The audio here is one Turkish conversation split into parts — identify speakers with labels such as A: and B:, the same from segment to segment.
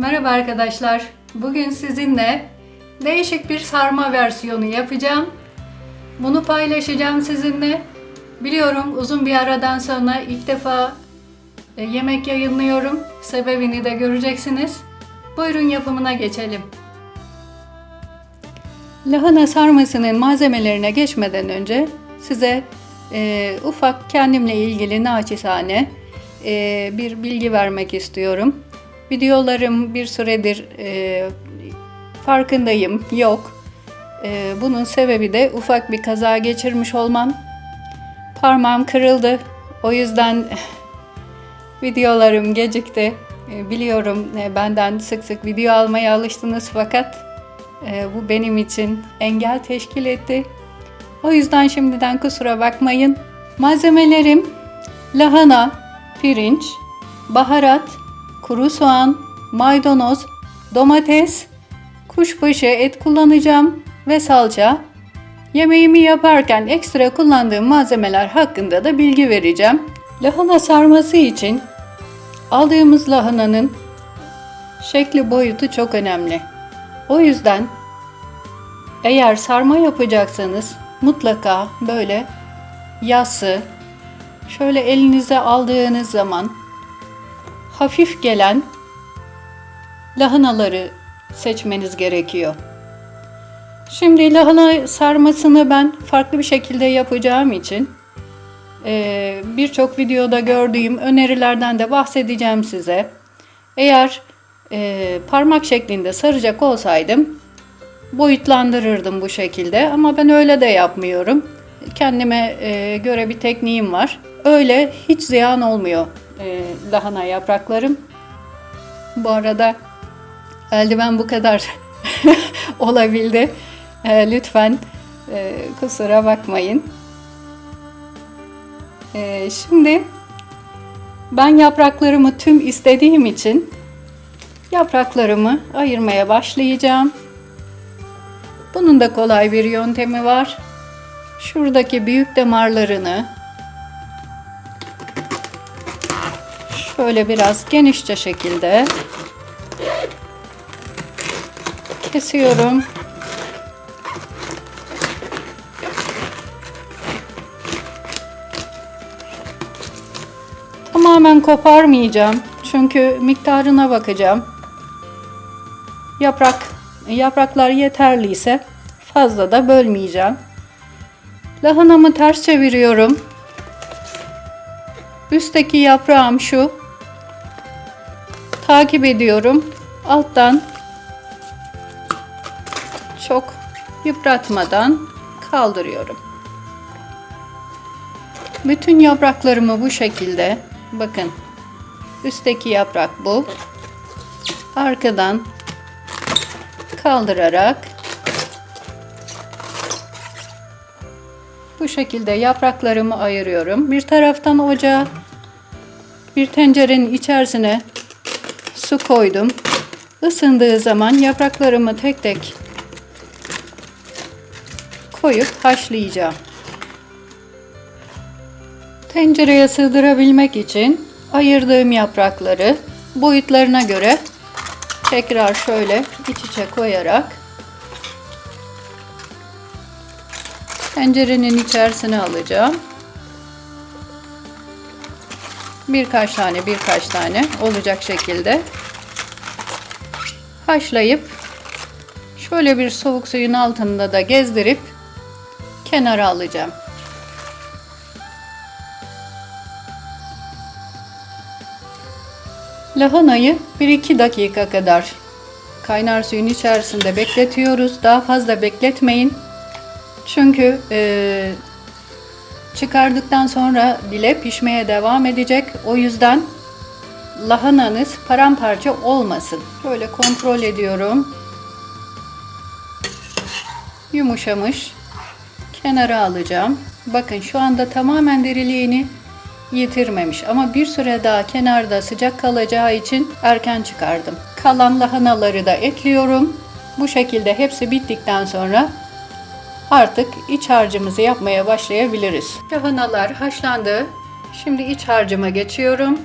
A: Merhaba arkadaşlar. Bugün sizinle değişik bir sarma versiyonu yapacağım. Bunu paylaşacağım sizinle. Biliyorum uzun bir aradan sonra ilk defa e, yemek yayınlıyorum. Sebebini de göreceksiniz. Buyurun yapımına geçelim. Lahana sarmasının malzemelerine geçmeden önce size e, ufak kendimle ilgili naçizane e, bir bilgi vermek istiyorum. Videolarım bir süredir e, farkındayım yok. E, bunun sebebi de ufak bir kaza geçirmiş olmam. Parmağım kırıldı. O yüzden videolarım gecikti. E, biliyorum e, benden sık sık video almaya alıştınız fakat e, bu benim için engel teşkil etti. O yüzden şimdiden kusura bakmayın. Malzemelerim lahana, pirinç, baharat, kuru soğan, maydanoz, domates, kuşbaşı et kullanacağım ve salça. Yemeğimi yaparken ekstra kullandığım malzemeler hakkında da bilgi vereceğim. Lahana sarması için aldığımız lahananın şekli boyutu çok önemli. O yüzden eğer sarma yapacaksanız mutlaka böyle yassı, şöyle elinize aldığınız zaman hafif gelen lahanaları seçmeniz gerekiyor. Şimdi lahana sarmasını ben farklı bir şekilde yapacağım için eee, birçok videoda gördüğüm önerilerden de bahsedeceğim size. Eğer eee, parmak şeklinde saracak olsaydım boyutlandırırdım bu şekilde ama ben öyle de yapmıyorum. Kendime eee, göre bir tekniğim var. Öyle hiç ziyan olmuyor eee, lahana yapraklarım. Bu arada eldiven bu kadar olabildi. Eee, lütfen eee, kusura bakmayın. Eee, şimdi ben yapraklarımı tüm istediğim için yapraklarımı ayırmaya başlayacağım. Bunun da kolay bir yöntemi var. Şuradaki büyük damarlarını şöyle biraz genişçe şekilde kesiyorum. Tamamen koparmayacağım. Çünkü miktarına bakacağım. Yaprak yapraklar yeterliyse fazla da bölmeyeceğim. Lahanamı ters çeviriyorum. Üstteki yaprağım şu. Takip ediyorum. Alttan çok yıpratmadan kaldırıyorum. Bütün yapraklarımı bu şekilde bakın. Üstteki yaprak bu. Arkadan kaldırarak bu şekilde yapraklarımı ayırıyorum. Bir taraftan ocağa bir tencerenin içerisine su koydum. Isındığı zaman yapraklarımı tek tek koyup haşlayacağım. Tencereye sığdırabilmek için ayırdığım yaprakları boyutlarına göre tekrar şöyle iç içe koyarak tencerenin içerisine alacağım. Birkaç tane birkaç tane olacak şekilde haşlayıp şöyle bir soğuk suyun altında da gezdirip kenara alacağım. Lahanayı 1-2 dakika kadar kaynar suyun içerisinde bekletiyoruz. Daha fazla bekletmeyin. Çünkü e, çıkardıktan sonra bile pişmeye devam edecek. O yüzden lahananız paramparça olmasın. Şöyle kontrol ediyorum. Yumuşamış. Kenara alacağım. Bakın şu anda tamamen diriliğini yitirmemiş ama bir süre daha kenarda sıcak kalacağı için erken çıkardım. Kalan lahanaları da ekliyorum. Bu şekilde hepsi bittikten sonra artık iç harcımızı yapmaya başlayabiliriz. Lahanalar haşlandı. Şimdi iç harcıma geçiyorum.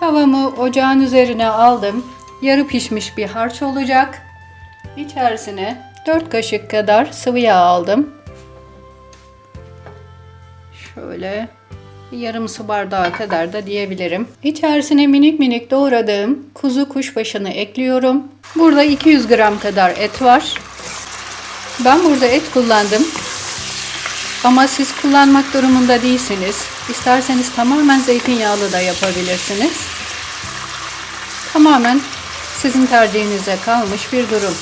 A: Tavamı ocağın üzerine aldım. Yarı pişmiş bir harç olacak. İçerisine 4 kaşık kadar sıvı yağ aldım. Şöyle yarım su bardağı kadar da diyebilirim. İçerisine minik minik doğradığım kuzu kuşbaşını ekliyorum. Burada 200 gram kadar et var. Ben burada et kullandım. Ama siz kullanmak durumunda değilsiniz. İsterseniz tamamen zeytinyağlı da yapabilirsiniz. Tamamen sizin tercihinize kalmış bir durum.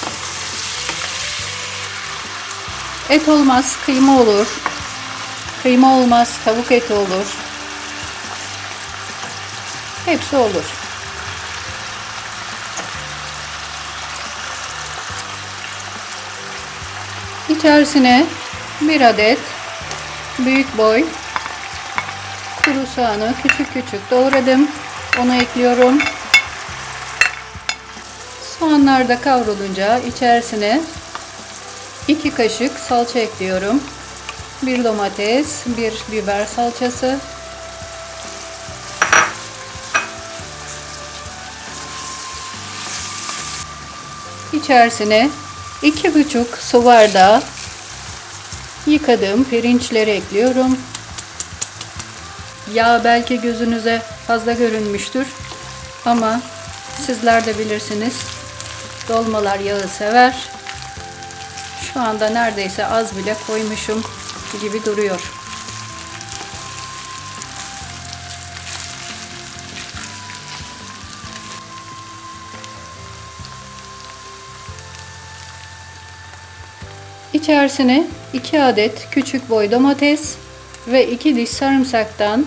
A: Et olmaz, kıyma olur. Kıyma olmaz, tavuk eti olur. Hepsi olur. İçerisine bir adet büyük boy kuru soğanı küçük küçük doğradım. Onu ekliyorum. Soğanlar da kavrulunca içerisine 2 kaşık salça ekliyorum. Bir domates, bir biber salçası. İçerisine 2,5 su bardağı yıkadığım pirinçleri ekliyorum. Yağ belki gözünüze fazla görünmüştür ama sizler de bilirsiniz. Dolmalar yağı sever. Şu anda neredeyse az bile koymuşum gibi duruyor. İçerisine 2 adet küçük boy domates ve 2 diş sarımsaktan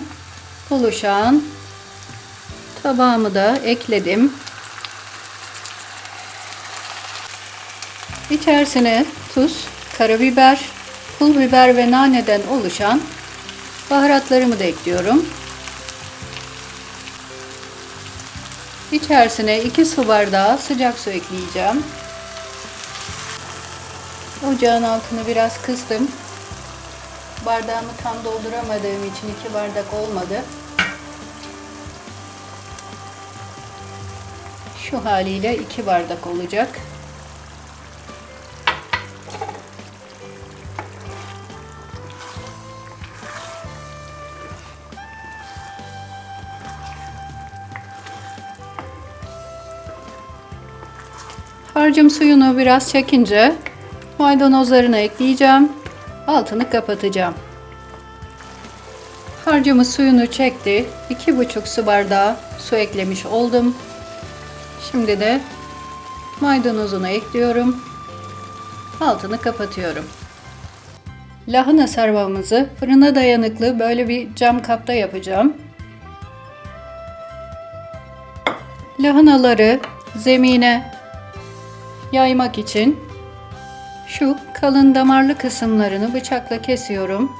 A: oluşan tabağımı da ekledim. İçerisine tuz, karabiber, pul biber ve naneden oluşan baharatlarımı da ekliyorum. İçerisine 2 su bardağı sıcak su ekleyeceğim. Ocağın altını biraz kıstım. Bardağımı tam dolduramadığım için iki bardak olmadı. Şu haliyle iki bardak olacak. Harcım suyunu biraz çekince maydanozlarını ekleyeceğim. Altını kapatacağım. Harcımız suyunu çekti. 2,5 su bardağı su eklemiş oldum. Şimdi de maydanozunu ekliyorum. Altını kapatıyorum. Lahana sarmamızı fırına dayanıklı böyle bir cam kapta yapacağım. Lahanaları zemine yaymak için şu kalın damarlı kısımlarını bıçakla kesiyorum.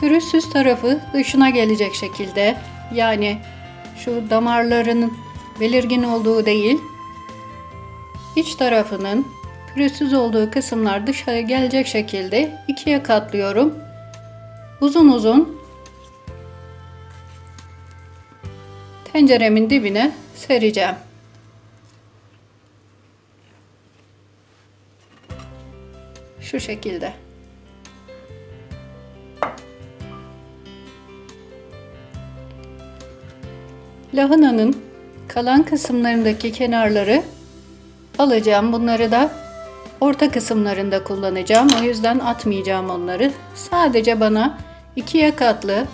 A: Pürüzsüz tarafı dışına gelecek şekilde yani şu damarların belirgin olduğu değil iç tarafının pürüzsüz olduğu kısımlar dışarı gelecek şekilde ikiye katlıyorum. Uzun uzun tenceremin dibine sereceğim. Şu şekilde. Lahananın kalan kısımlarındaki kenarları alacağım. Bunları da orta kısımlarında kullanacağım. O yüzden atmayacağım onları. Sadece bana ikiye katlı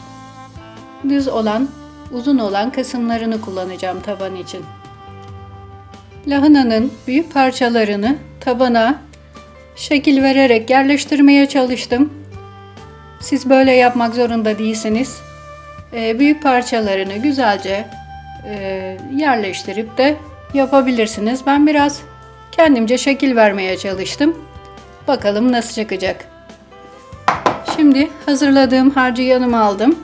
A: düz olan, uzun olan kısımlarını kullanacağım taban için. Lahananın büyük parçalarını tabana şekil vererek yerleştirmeye çalıştım. Siz böyle yapmak zorunda değilsiniz. Ee, büyük parçalarını güzelce e, yerleştirip de yapabilirsiniz. Ben biraz kendimce şekil vermeye çalıştım. Bakalım nasıl çıkacak. Şimdi hazırladığım harcı yanıma aldım.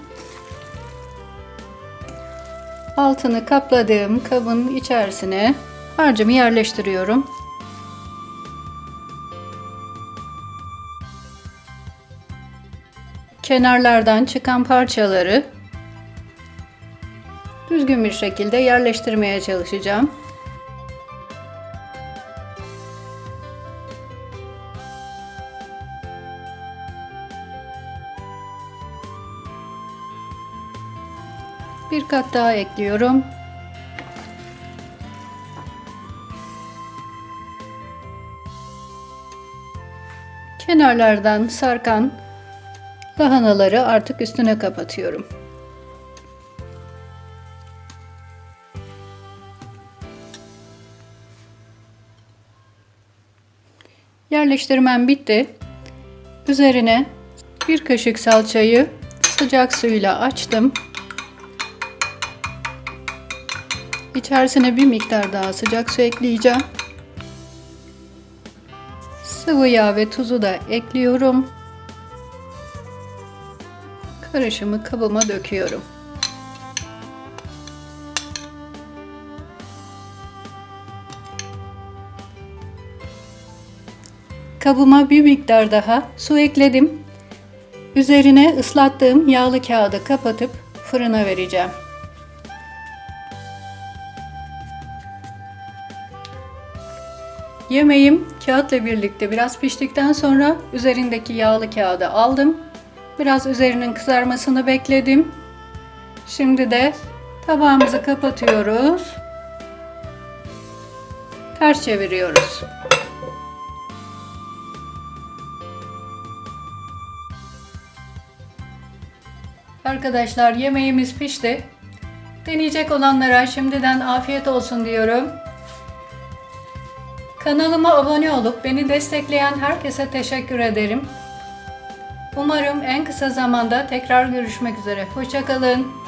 A: Altını kapladığım kabın içerisine harcımı yerleştiriyorum. Kenarlardan çıkan parçaları düzgün bir şekilde yerleştirmeye çalışacağım. Bir kat daha ekliyorum. Kenarlardan sarkan lahanaları artık üstüne kapatıyorum. Yerleştirmem bitti. Üzerine bir kaşık salçayı sıcak suyla açtım. İçerisine bir miktar daha sıcak su ekleyeceğim. Sıvı yağ ve tuzu da ekliyorum. Karışımı kabıma döküyorum. Kabıma bir miktar daha su ekledim. Üzerine ıslattığım yağlı kağıdı kapatıp fırına vereceğim. Yemeğim kağıtla birlikte biraz piştikten sonra üzerindeki yağlı kağıdı aldım. Biraz üzerinin kızarmasını bekledim. Şimdi de tabağımızı kapatıyoruz. Ters çeviriyoruz. Arkadaşlar yemeğimiz pişti. Deneyecek olanlara şimdiden afiyet olsun diyorum. Kanalıma abone olup beni destekleyen herkese teşekkür ederim. Umarım en kısa zamanda tekrar görüşmek üzere. Hoşçakalın.